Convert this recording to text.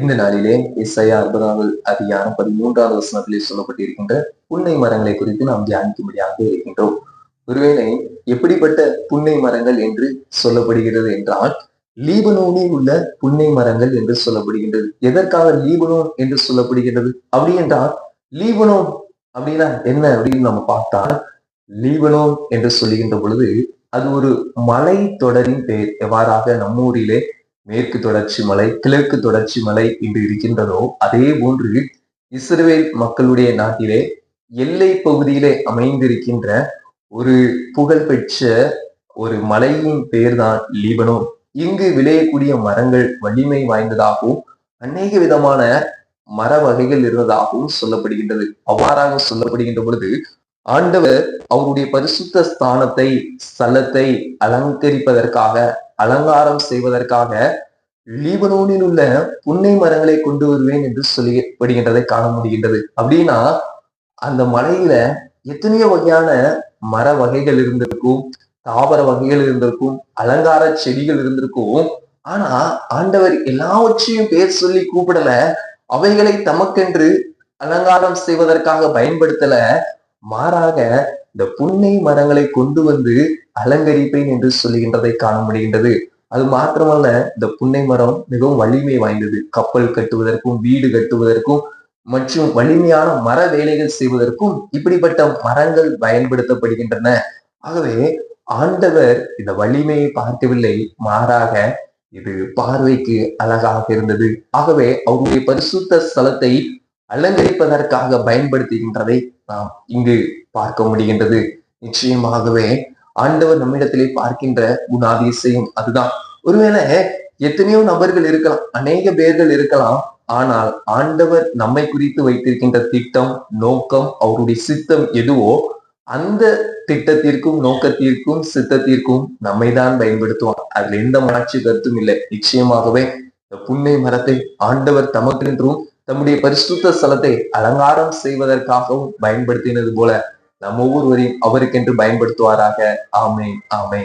இந்த நாளிலே இசையா அறுபதாவது அதிகாரம் பதிமூன்றாவது வசனத்திலே சொல்லப்பட்டிருக்கின்ற புன்னை மரங்களை குறித்து நாம் தியானிக்கும்படியாக இருக்கின்றோம். ஒருவேளை எப்படிப்பட்ட புன்னை மரங்கள் என்று சொல்லப்படுகிறது என்றால் லீபனோனில் உள்ள புன்னை மரங்கள் என்று சொல்லப்படுகின்றது. எதற்காக லீபனோன் என்று சொல்லப்படுகின்றது? அப்படி என்றால் லீபனோன் அப்படின்னா என்ன அப்படின்னு நம்ம பார்த்தா லீபனோன் என்று சொல்லுகின்ற பொழுது அது ஒரு மலை தொடரின் பெயர். எவ்வாறாக? நம்மூரிலே மேற்கு தொடர்ச்சி மலை கிழக்கு தொடர்ச்சி மலை என்று இருக்கின்றதோ அதே போன்று இஸ்ரேல் மக்களுடைய நாட்டிலே எல்லை பகுதியிலே அமைந்திருக்கின்ற ஒரு புகழ்பெற்ற ஒரு மலையின் பெயர்தான் லீபனோ இங்கு விளையக்கூடிய மரங்கள் வலிமை வாய்ந்ததாகவும் அநேக விதமான மர வகைகள் இருந்ததாகவும் சொல்லப்படுகின்றது. அவ்வாறாக சொல்லப்படுகின்ற பொழுது ஆண்டவர் அவருடைய பரிசுத்த ஸ்தானத்தை ஸ்தலத்தை அலங்கரிப்பதற்காக அலங்காரம் செய்வதற்காக லீபனோனில் உள்ள புன்னை மரங்களை கொண்டு வருவேன் என்று சொல்லப்படுகின்றதை காண முடிகின்றது. அப்படின்னா அந்த மலையில எத்தனையோ வகையான மர வகைகள் இருந்திருக்கும் தாவர வகைகள் இருந்திருக்கும் அலங்கார செடிகள் இருந்திருக்கும். ஆனா ஆண்டவர் எல்லாவற்றையும் பேர் சொல்லி கூப்பிடல அவைகளை தமக்கென்று அலங்காரம் செய்வதற்காக பயன்படுத்தல மாறாக இந்த புன்னை மரங்களை கொண்டு வந்து அலங்கரிப்பேன் என்று சொல்லுகின்றதை காண முடிகின்றது. அது மாத்திரமல்ல இந்த புன்னை மரம் மிகவும் வலிமை வாய்ந்தது. கப்பல் கட்டுவதற்கும் வீடு கட்டுவதற்கும் மற்றும் வலிமையான மர வேலைகள் செய்வதற்கும் இப்படிப்பட்ட மரங்கள் பயன்படுத்தப்படுகின்றன. ஆகவே ஆண்டவர் இந்த வலிமையை பார்க்கவில்லை. மாறாக இது பார்வைக்கு அழகாக இருந்தது. ஆகவே அவருடைய பரிசுத்த ஸ்தலத்தை அலங்கரிப்பதற்காக பயன்படுத்துகின்றதை நாம் இங்கு பார்க்க முடிகின்றது. நிச்சயமாகவே ஆண்டவர் நம்மிடத்திலே பார்க்கின்ற குணாதிசயம் அதுதான். ஒருவேளை எத்தனையோ நபர்கள் இருக்கலாம் அநேக பேர்கள் இருக்கலாம் ஆனால் ஆண்டவர் நம்மை குறித்து வைத்திருக்கின்ற திட்டம் நோக்கம் அவருடைய சித்தம் எதுவோ அந்த திட்டத்திற்கும் நோக்கத்திற்கும் சித்தத்திற்கும் நம்மை தான் பயன்படுத்துவார். அதுல எந்த மாற்று கருத்தும் இல்லை. நிச்சயமாகவே இந்த புன்னை மரத்தை ஆண்டவர் தமக்கென்றும் தம்முடைய பரிசுத்த ஸ்தலத்தை அலங்காரம் செய்வதற்காகவும் பயன்படுத்தினது போல நம்ம ஒவ்வொருவரையும் அவருக்கென்று பயன்படுத்துவாராக. ஆமை ஆமை